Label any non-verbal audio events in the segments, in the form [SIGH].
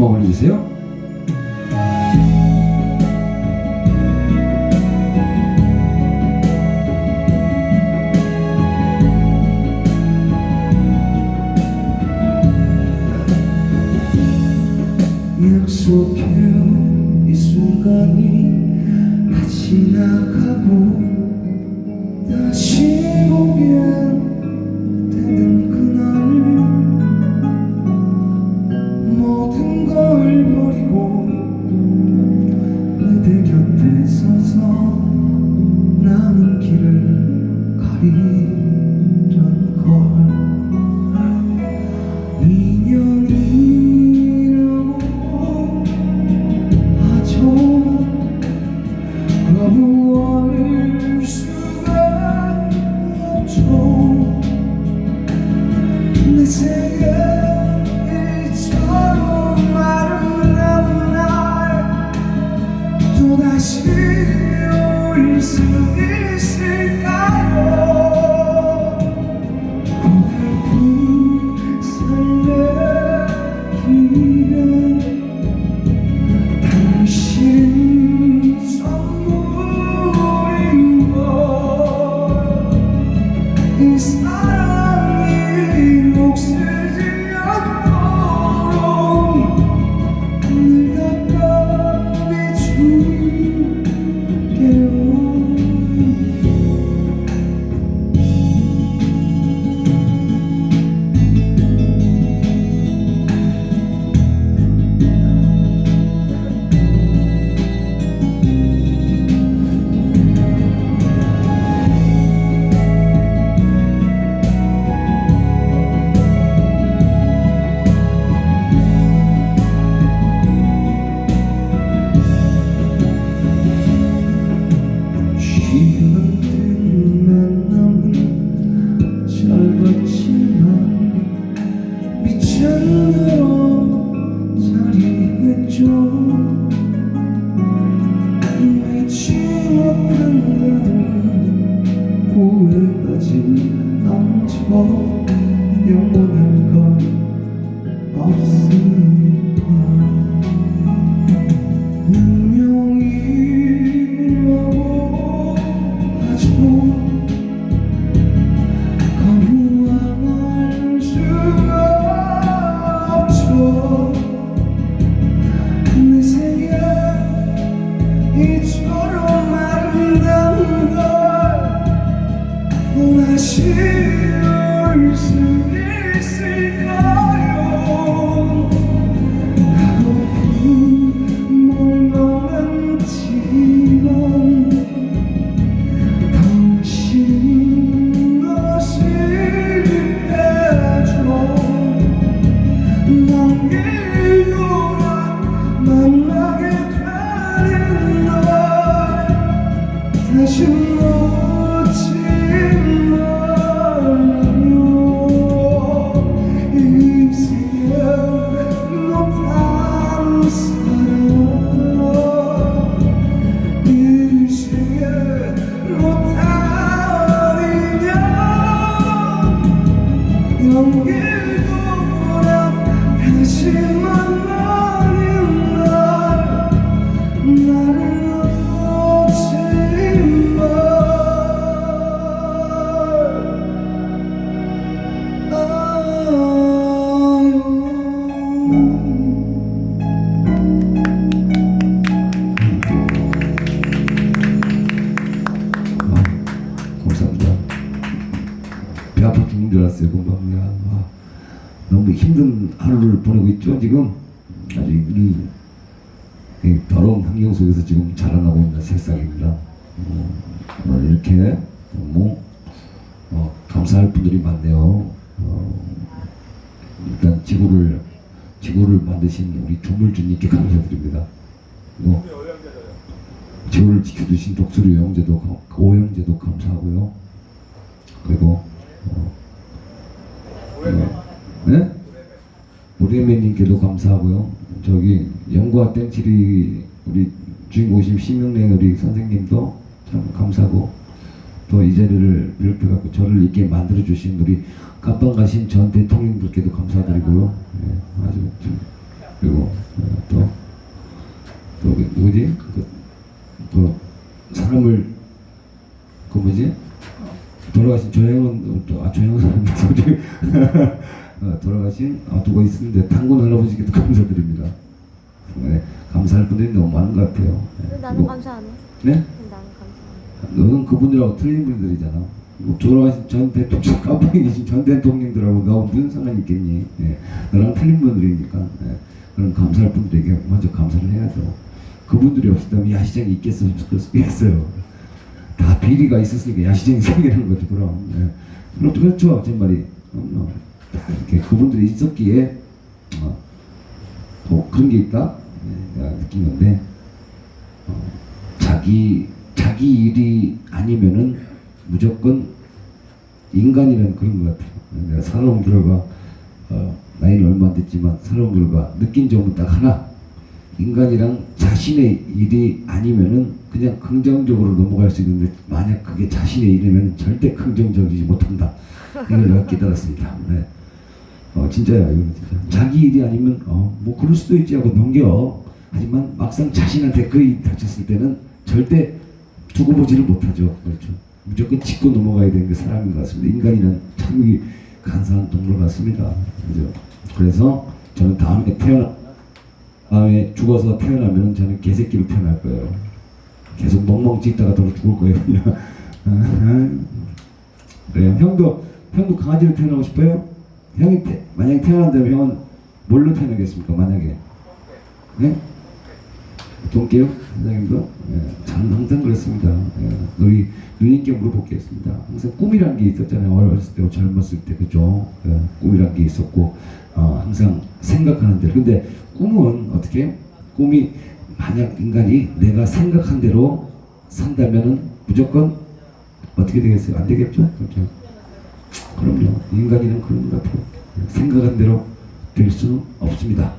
한번 올려주세요. 약속해요 이 순간이 다 지나가고 다운 날 또다시 올수 있을 인연 만드신 우리 조물주님께 감사드립니다. 그리고 지구를 지켜주신 독수리 형제도 감- 오형제도 감사하고요. 그리고 어, 어, 네? 우리매님께도 감사하고요. 저기 영과 땡칠이 우리 주인공이신 심영래 우리 선생님도 참 감사하고 또 이 자리를 비롯해갖고 저를 있게 만들어 주신 우리 깜빵 가신 전 대통령들께도 감사드리고요. 예, 아주 좀 그리고 누구지? 그, 그 사람을 그 뭐지? 돌아가신 조영은 또- 아 조영은 [LAUGHS] 어, 돌아가신 아, 누가 있었는데 당군 할아버지께도 감사드립니다. 네, 감사할 분들이 너무 많은 것 같아요. 네, 왜 나는 감사 안 해? 네? 왜 나는 감사 안 해? 너는 그분들하고 틀린 분들이잖아. 뭐 돌아가신 전 대통령, 까방에 계신 전 대통령들하고 너 무슨 상관이 있겠니? 예. 너랑 틀린 분들이니까. 예. 분들에게 먼저 감사를 해야죠. 그분들이 없었다면 야시장이 있겠어, 없겠어요. 다 비리가 있었으니까 야시장이 생기는 거죠, 그럼. 예. 그럼 그렇죠, 제 말이. 다 이렇게 그분들이 있었기에, 어, 뭐 그런 게 있다? 예, 내가 느낀 건데, 어, 자기 자기 일이 아니면은 무조건 인간이라는 그런 것 같아요. 내가 살아온 결과 어, 나이는 얼마 안 됐지만 살아온 결과 느낀 점은 딱 하나. 인간이랑 자신의 일이 아니면은 그냥 긍정적으로 넘어갈 수 있는데 만약 그게 자신의 일이면 절대 긍정적이지 못한다. 이걸 내가 깨달았습니다. 네. 어 진짜야 이거는 진짜 자기 일이 아니면 어 뭐 그럴 수도 있지 하고 넘겨 하지만 막상 자신한테 그 일이 닥쳤을 때는 절대 두고 보지를 못하죠 그렇죠 무조건 짚고 넘어가야 되는 게 사람인 것 같습니다 인간이란 참이 간사한 동물 같습니다 그죠 그래서 저는 다음에 태어나 다음에 죽어서 태어나면 저는 개새끼로 태어날 거예요 계속 멍멍 찢다가 더 죽을 거예요 [LAUGHS] 그래요 형도 형도 강아지로 태어나고 싶어요? 형이 태, 만약에 태어난다면 형은 뭘로 태어나겠습니까? 만약에 네? 동계요? 선생님도? 예, 저는 항상 그랬습니다. 예, 우리 누님께 물어보겠습니다. 항상 꿈이란 게 있었잖아요. 어렸을 때, 젊었을 때, 그죠? 예, 꿈이란 게 있었고, 어, 항상 생각하는 대로. 근데 꿈은 어떻게? 꿈이 만약 인간이 내가 생각한 대로 산다면은 무조건 어떻게 되겠어요? 안 되겠죠? 그렇죠? 그럼요. 인간이란 그런 것 같아요. 생각한 대로 될 수는 없습니다.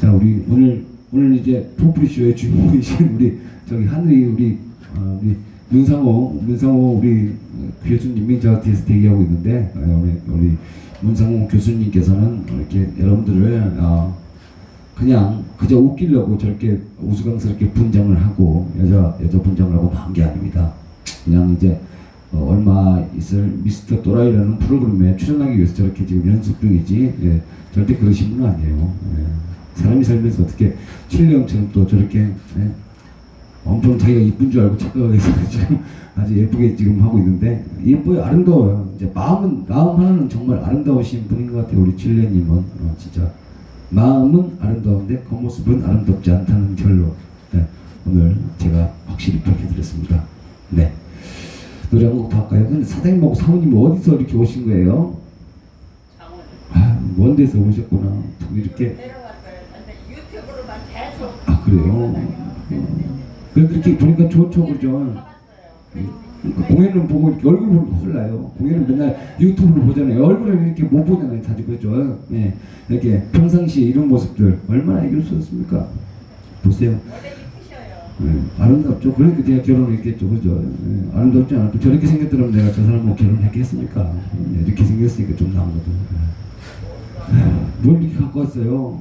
자, 우리 오늘 오늘 이제 포프리쇼의 주인공이신 우리 저기 하늘이 우리 어, 우리 문상호 문상호 우리 교수님이 저 뒤에서 대기하고 있는데 어, 우리 우리 문상호 교수님께서는 이렇게 여러분들을 어, 그냥 그저 웃기려고 저렇게 우스꽝스럽게 분장을 하고 여자 여자 분장을 하고 나온 게 아닙니다. 그냥 이제 어, 얼마 있을 미스터 또라이라는 프로그램에 출연하기 위해서 저렇게 지금 연습 중이지 예, 절대 그러신 분은 아니에요. 예. 사람이 살면서 어떻게 칠령처럼 또 저렇게 예, 엄청 자기가 이쁜 줄 알고 착각해서 [LAUGHS] 지금 아주 예쁘게 지금 하고 있는데 예뻐요 아름다워요 이제 마음은 마음 하나는 정말 아름다우신 분인 것 같아요 우리 칠령님은 어, 진짜 마음은 아름다운데 겉모습은 아름답지 않다는 결로 네, 오늘 제가 확실히 밝혀드렸습니다 네 노래 한 곡 더 할까요? 근데 사장님하고 사모님 어디서 이렇게 오신 거예요? 아, 먼 데서 오셨구나. 참 이렇게. 내려왔어요. 근데 유튜브로만 계속 아, 그래요? 어. 그래도 이렇게 보니까 좋죠, 그죠? 봤어요. 그러니까 공연은 보고 얼굴 보면 홀라요. 공연은 맨날 유튜브로 보잖아요. 얼굴은 이렇게 못 보잖아요. 자주 그죠? 예. 이렇게 평상시에 이런 모습들 얼마나 있습니까? 보세요. 예, 아름답죠. 그러니까 제가 결혼을 했겠죠. 그죠? 예, 아름답지 않아도 저렇게 생겼더라면 내가 저 사람하고 결혼했겠습니까? 예, 이렇게 생겼으니까 좀 나은 거죠. 예. 예, 뭘 이렇게 갖고 왔어요?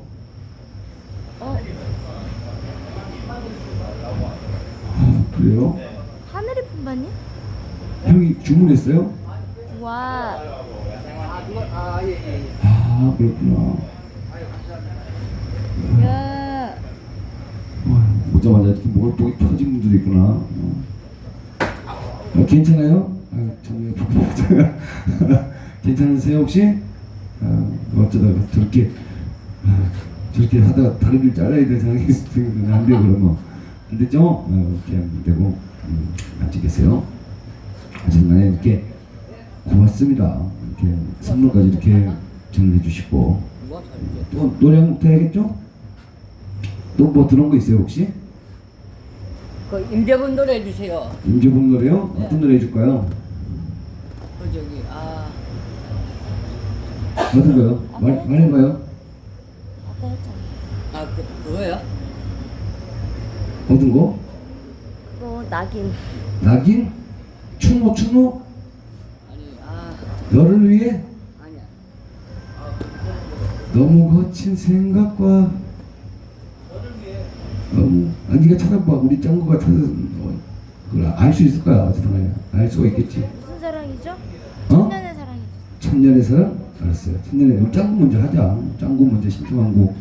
어? 아, 그래요? 하늘이 품받니? 형이 주문했어요? 와. 아, 그렇구나. 야. 와, 오자마자 이렇게 보기 터진 분들도 있구나. 어. 어, 괜찮아요? 아, 참, [LAUGHS] 괜찮으세요, 혹시? 아, 어쩌다가 저렇게, 아, 저렇게 하다가 다리를 잘라야 될 상황이 있으면 안 돼요, 그러면. 안 되죠? 어, 이렇게 하면 되고, 음, 앉아 계세요. 하지만 이렇게 고맙습니다. 이렇게 선물까지 이렇게 정리해 주시고. 또 노래 한곡 해야겠죠? 또 뭐 들은 거 있어요, 혹시? 그 임재분 노래 해주세요. 임재범 노래요? 네. 어떤 노래 해줄까요? 그 저기 아 어떤 거요? 말, 말해봐요. 아까 했잖아. 아, 그, 그거요? 어떤 거? 그거 낙인. 낙인? 추노 추노? 아니 아 너를 위해 아니야. 너무 거친 생각과 뭐, 아, 네가 찾아봐. 우리 짱구가 찾아서 어, 그걸 알수 있을 거야. 어쨌든 알 수가 있겠지. 무슨 사랑이죠? 어? 천년의 사랑이죠. 천년의 사랑? 알았어요. 천년의 우리 짱구 먼저 하자. 짱구 먼저 신청한 곡.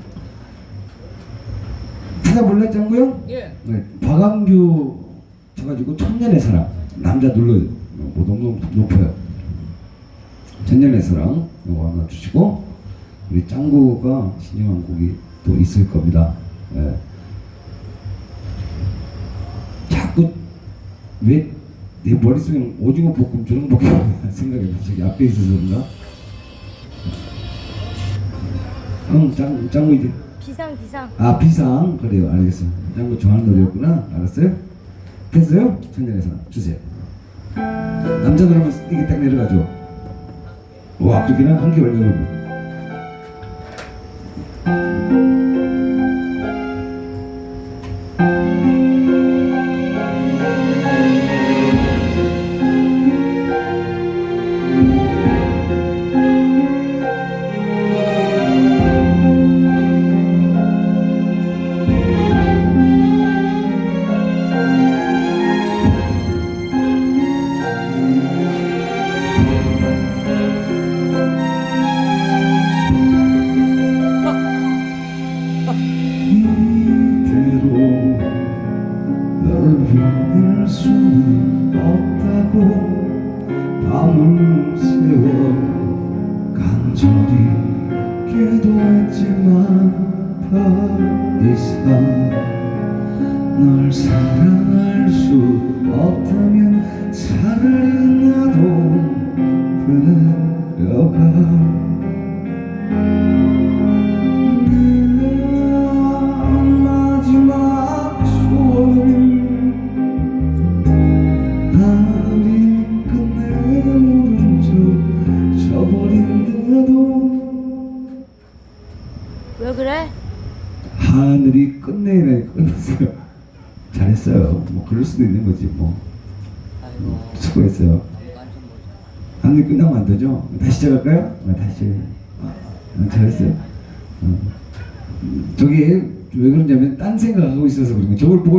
짱구 형? 예. 네, 박완규 쳐가지고 천년의 사랑 남자 눌러 뭐 너무 높여요. 천년의 사랑 이거 하나 주시고 우리 짱구가 신청한 곡이 또 있을 겁니다. 예. 자꾸 왜 내 머릿속에 오징어 볶음처럼 볶음 [LAUGHS] 생각이 나. 저기 앞에 있어서 그런가? 응, 짱, 짱구 이제 비상 비상. 아 비상. 그래요. 알겠어 짱구 좋아하는 노래였구나. 알았어요? 됐어요? 천년에서 주세요. 남자 노래면 이게 딱 내려가죠? 와 그렇게는 한개 올려고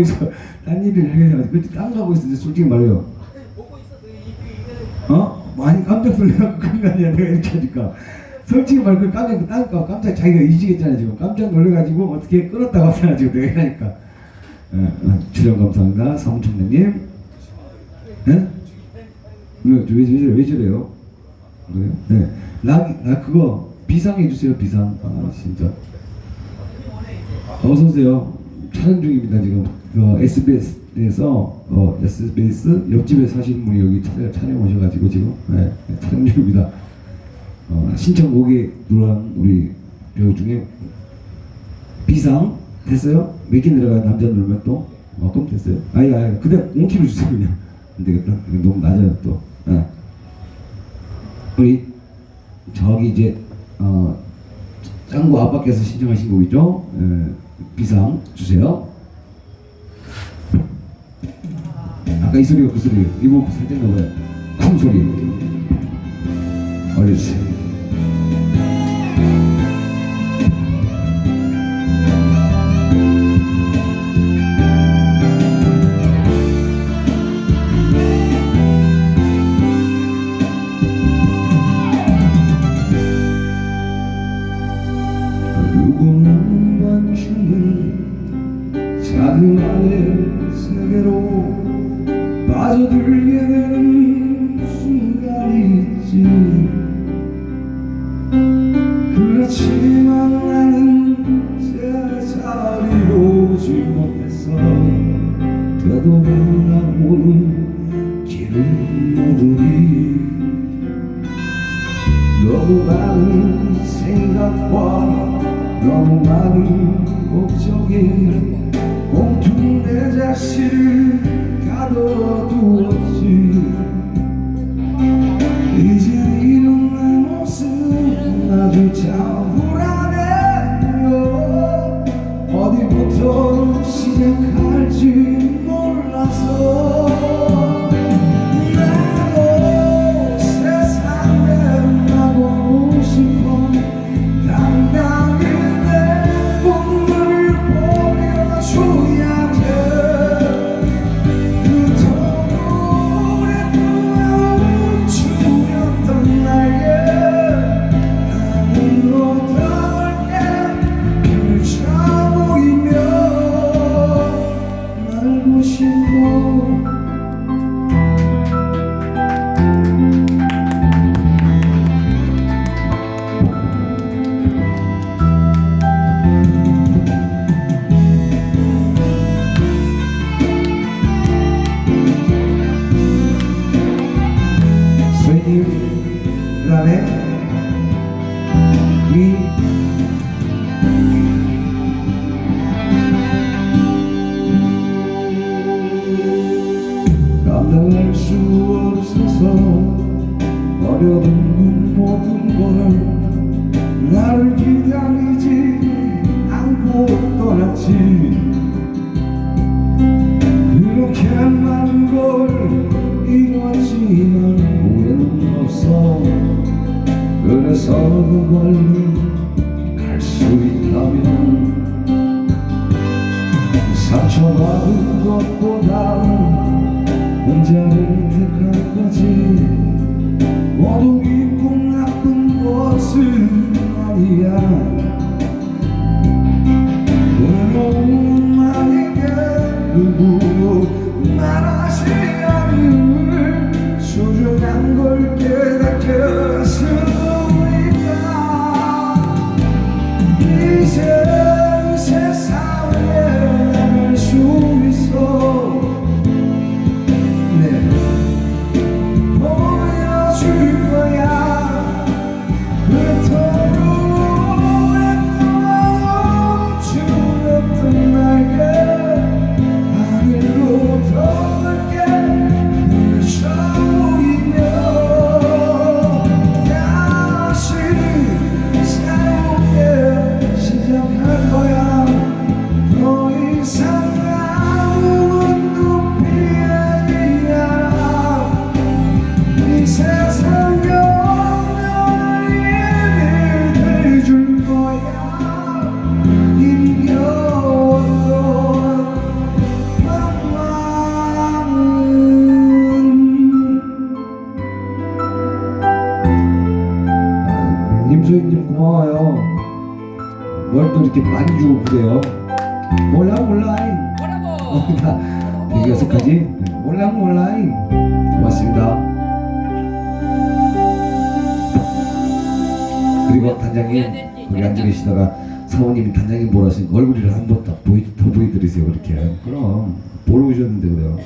있어 [LAUGHS] 딴 일을 해야 그렇지 딴거 하고 있는데 솔직히 말해요 어? 많이 깜짝 놀라고 아니야 내가 이렇게 하니까 솔직히 말해 그 깜짝 딴거 깜짝 자기가 잊으겠잖아 지금 깜짝 놀래가지고 어떻게 끌었다고 하잖아 지금 내가 하니까 어, 어, 출연 감사합니다 사무총장님 네? 왜, 왜, 왜, 왜 저래요? 그래요? 네. 나, 나 그거 비상 해주세요 비상 아 진짜 어서 오세요. 촬영 중입니다 지금. 그 SBS에서 어, SBS 옆집에 사시는 분이 여기 촬영, 촬영 오셔가지고 지금 네, 네, 촬영 중입니다. 어, 신청곡에 들어간 우리 배우 중에 비상 됐어요? 몇 개 내려가 남자 누르면 또? 어, 그럼 됐어요. 아니 아니 그대 5kg 주세요 그냥. 안 되겠다. 이거 너무 낮아요 또. 네. 우리 저기 이제 어. 짱구 아빠께서 신청하신 곡이죠. 예, 비상 주세요. 아까 이 소리가 그 소리. 이 부분 살짝 넣어요. 쿵 소리. 올려주세요. 이제 이런 내 모습 아주 차 아니 임소희님 고마워요. 뭘 또 이렇게 많이 주고 그래요? 몰라 [LAUGHS] 몰라 뭐라고? 어색하지? 몰라 몰라 고 그리고 단장님 거기 앉아 계시다가 사모님이 단장님 보라시니까 얼굴을 한번 더 보이, 더 보여드리세요 그렇게. 그럼 보러 오셨는데 그래요?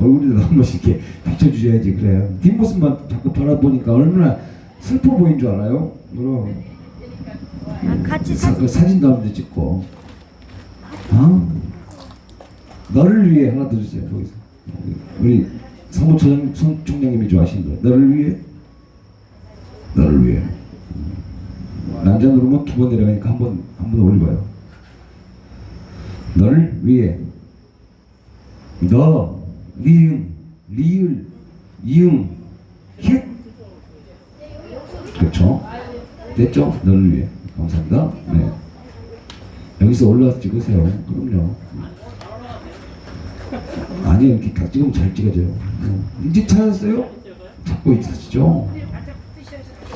얼굴이라도 한 번씩 이렇게 비춰주셔야지 그래요 뒷모습만 자꾸 바라보니까 얼마나 슬퍼 보인 줄 알아요? 그럼. 아, 같이 사, 그 사진도 한번 찍고. 어? 너를 위해 하나 더 주세요 거기서. 우리 사무총장 총- 총장님이 좋아하시는 거. 너를 위해? 너를 위해 남자 누르면 두 번 내려가니까 한 번 한 번 올려봐요 너를 위해 너 니은 리을 이응 힛 그렇죠 됐죠? 너를 위해 감사합니다. 네. 여기서 올라와서 찍으세요. 그럼요. 아니 이렇게 다 찍으면 잘 찍어져요. 어. 이제 찾았어요? 찾고 있으시죠?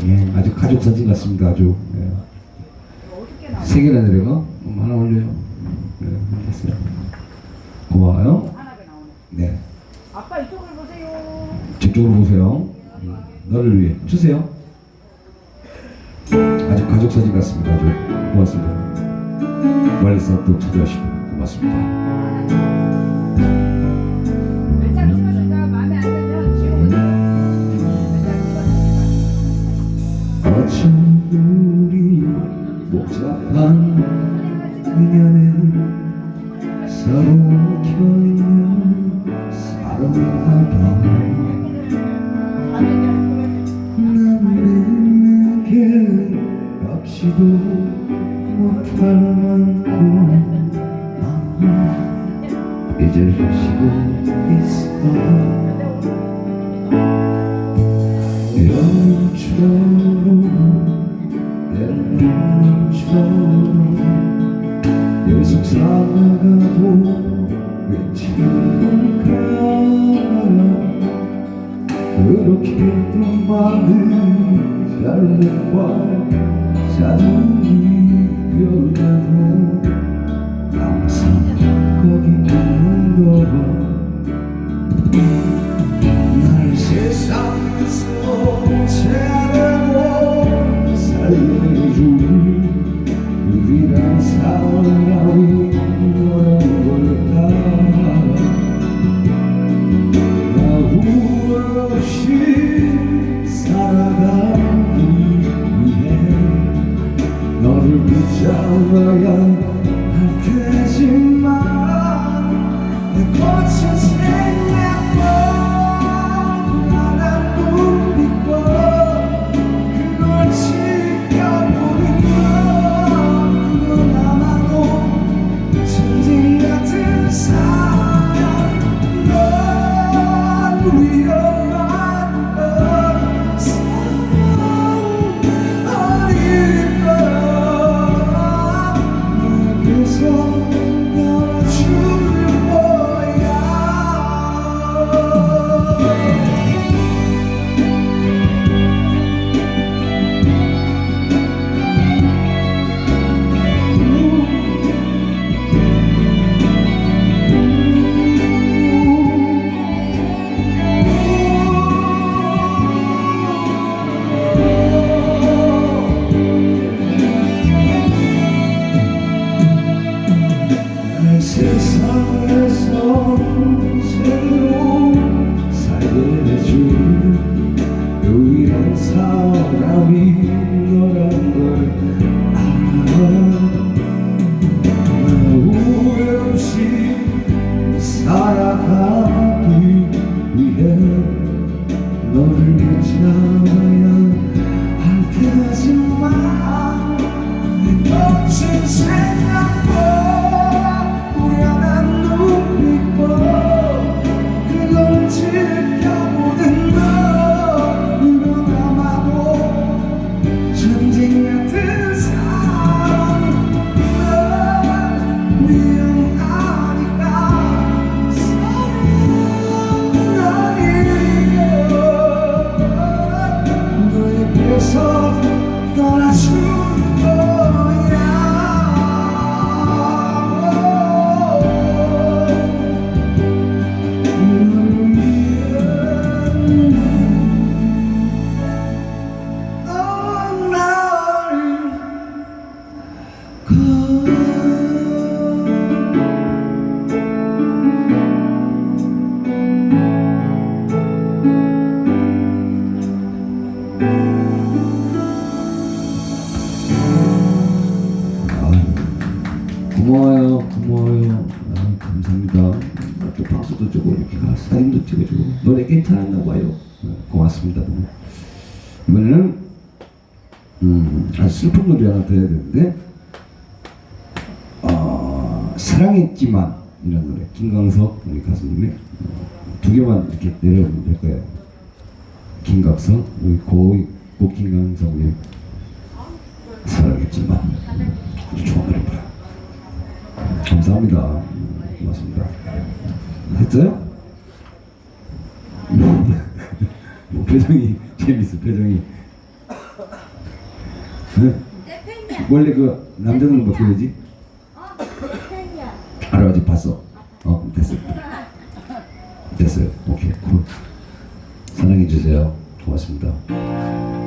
예, 아주 가족 사진 같습니다. 아주. 예. 세 개나 내려가? 음, 하나 올려요. 네, 됐어요. 고마워요. 네. 아빠 이쪽을 보세요. 저쪽으로 보세요. 음, 너를 위해 주세요. 아주 가족 사진 같습니다. 아주 고맙습니다. 멀리서 또 찾아오시고 고맙습니다. 한 인연에 그렇게도 많은 잘못과 작은 이별가도 됐어요? [LAUGHS] 뭐 표정이 재밌어 표정이. 네? 원래 그 남자들은 어떻게 되지? 알아 아직 봤어. 어 됐어 됐어요. 오케이 굿. 사랑해주세요. 고맙습니다.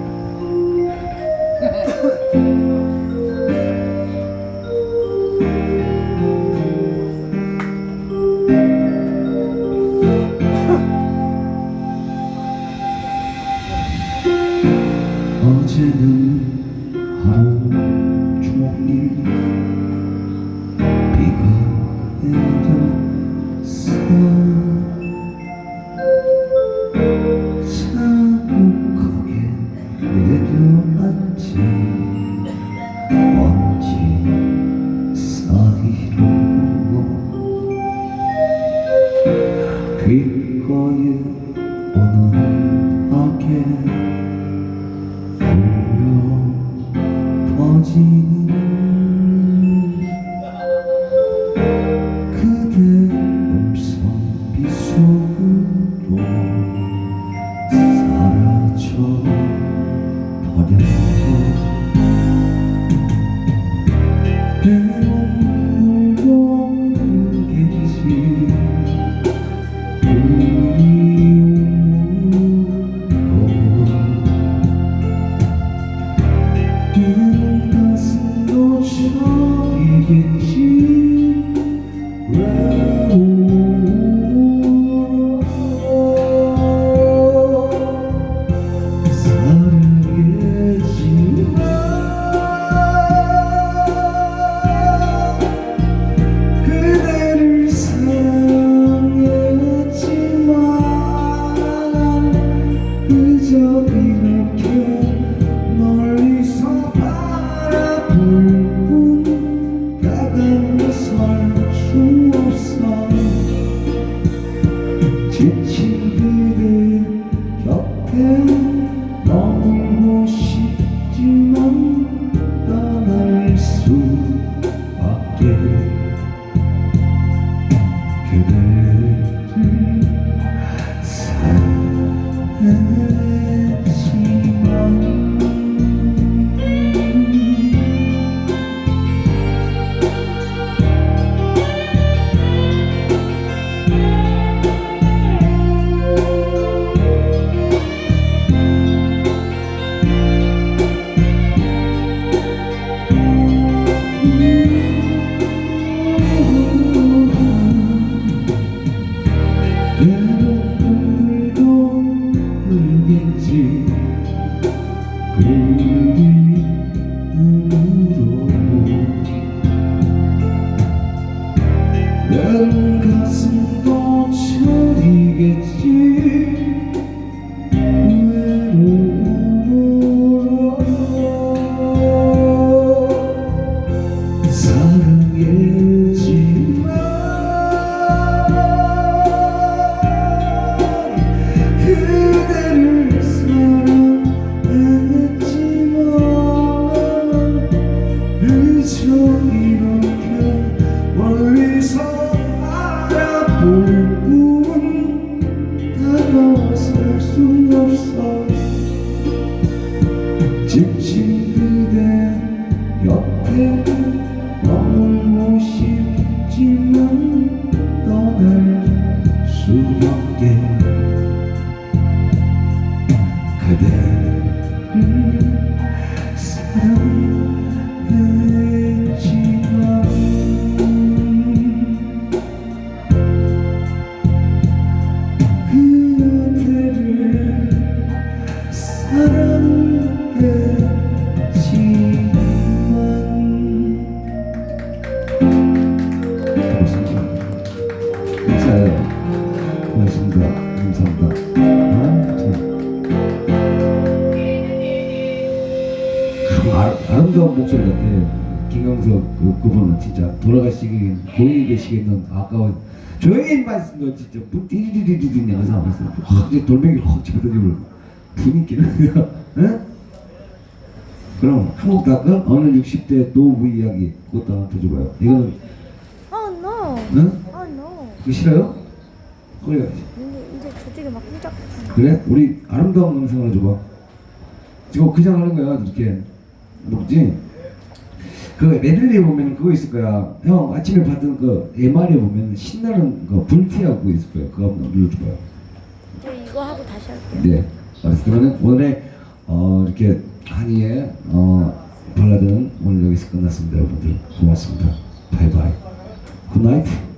그저 이 아, 아름다운 목소리 같아요. 김광석 그, 그분은 진짜 돌아가시긴 고인이 계시겠는 아까워. 조용히만 너 진짜 하면서 하면서 확 이제 돌멩이를 확 집어던지고 분위기는 응? 그럼 한국 다까 어느 60대 노부 이야기 그것도 하나 더 줘봐요. 이거는 Oh no. 응? Oh no. 그거 싫어요? 그래 근데 이제 조직이 막 끈적. 그래? 우리 아름다운 음성 하나 줘봐. 지금 그냥 하는 거야 이렇게 뭐지? 그 메들리 보면 그거 있을 거야. 형 아침에 받은 그 MR에 보면 신나는 거 불티하고 있을 거야. 그거 한번 눌러줘봐요. 저 이거 하고 다시 할게요. 네. 알았어. 그러면 오늘의 어, 이렇게 한이의 어, 발라드는 오늘 여기서 끝났습니다. 여러분들 고맙습니다. 바이바이. 굿나잇.